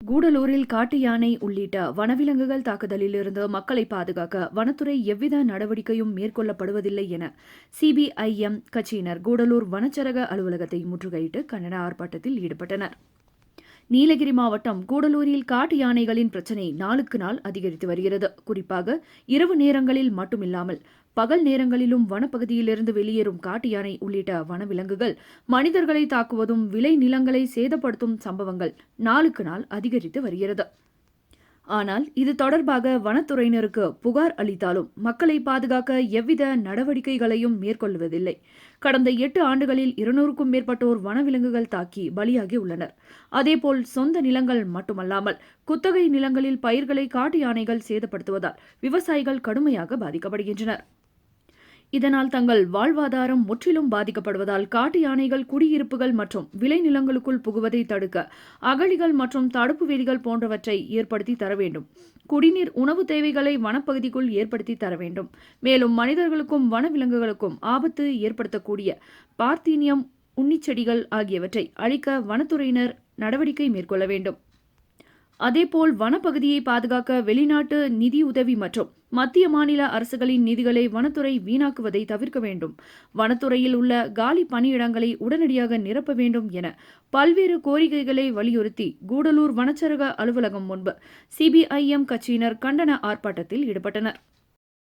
கூடலூரில் காட்டு யானை உள்ளிட்ட வனவிலங்குகள் தாக்குதலிலிருந்து மக்களை பாதுகாக்க வனத்துறை எவ்வித நடவடிக்கையும் மேற்கொள்ளப்படுவதில்லை என சிபிஐஎம் கட்சியினர் கூடலூர் வனச்சரக அலுவலகத்தை முற்றுகையிட்டு கண்டன ஆர்ப்பாட்டத்தில் ஈடுபட்டனர். நீலகிரி மாவட்டம் கூடலூரில் காட்டு யானைகளின் பிரச்சினை நாளுக்கு நாள் அதிகரித்து வருகிறது. குறிப்பாக இரவு நேரங்களில் மட்டுமில்லாமல் பகல் நேரங்களிலும் வனப்பகுதியிலிருந்து வெளியேறும் காட்டு யானை உள்ளிட்ட வனவிலங்குகள் மனிதர்களை தாக்குவதும் விளை நிலங்களை சேதப்படுத்தும் சம்பவங்கள் நாளுக்கு நாள் அதிகரித்து வருகிறது. ஆனால் இது தொடர்பாக வனத்துறையினருக்கு புகார் அளித்தாலும் மக்களை பாதுகாக்க எவ்வித நடவடிக்கைகளையும் மேற்கொள்வதில்லை. கடந்த எட்டு ஆண்டுகளில் இருநூறுக்கும் மேற்பட்டோர் வனவிலங்குகள் தாக்கி பலியாகி உள்ளனர். அதேபோல் சொந்த நிலங்கள் மட்டுமல்லாமல் குத்தகை நிலங்களில் பயிர்களை காட்டு யானைகள் சேதப்படுத்துவதால் விவசாயிகள் கடுமையாக பாதிக்கப்படுகின்றனர். இதனால் தங்கள் வாழ்வாதாரம் முற்றிலும் பாதிக்கப்படுவதால் காட்டு யானைகள் குடியிருப்புகள் மற்றும் விளைநிலங்களுக்குள் புகுவதை தடுக்க அகழிகள் மற்றும் தடுப்பு வேலிகள் போன்றவற்றை ஏற்படுத்தி தர வேண்டும். குடிநீர் உணவு தேவைகளை வனப்பகுதிக்குள் ஏற்படுத்தி தர வேண்டும். மேலும் மனிதர்களுக்கும் வனவிலங்குகளுக்கும் ஆபத்து ஏற்படுத்தக்கூடிய பார்த்தீனியம் உன்னிச்செடிகள் ஆகியவற்றை அழிக்க வனத்துறையினர் நடவடிக்கை மேற்கொள்ள வேண்டும். அதேபோல் வனப்பகுதியை பாதுகாக்க வெளிநாட்டு நிதியுதவி மற்றும் மத்திய மாநில அரசுகளின் நிதிகளை வனத்துறை வீணாக்குவதை தவிர்க்க வேண்டும். வனத்துறையில் உள்ள காலி பணியிடங்களை உடனடியாக நிரப்ப வேண்டும் என பல்வேறு கோரிக்கைகளை வலியுறுத்தி கூடலூர் வனச்சரக அலுவலகம் முன்பு சிபிஐஎம் கட்சியினர் கண்டன ஆர்ப்பாட்டத்தில் ஈடுபட்டனர்.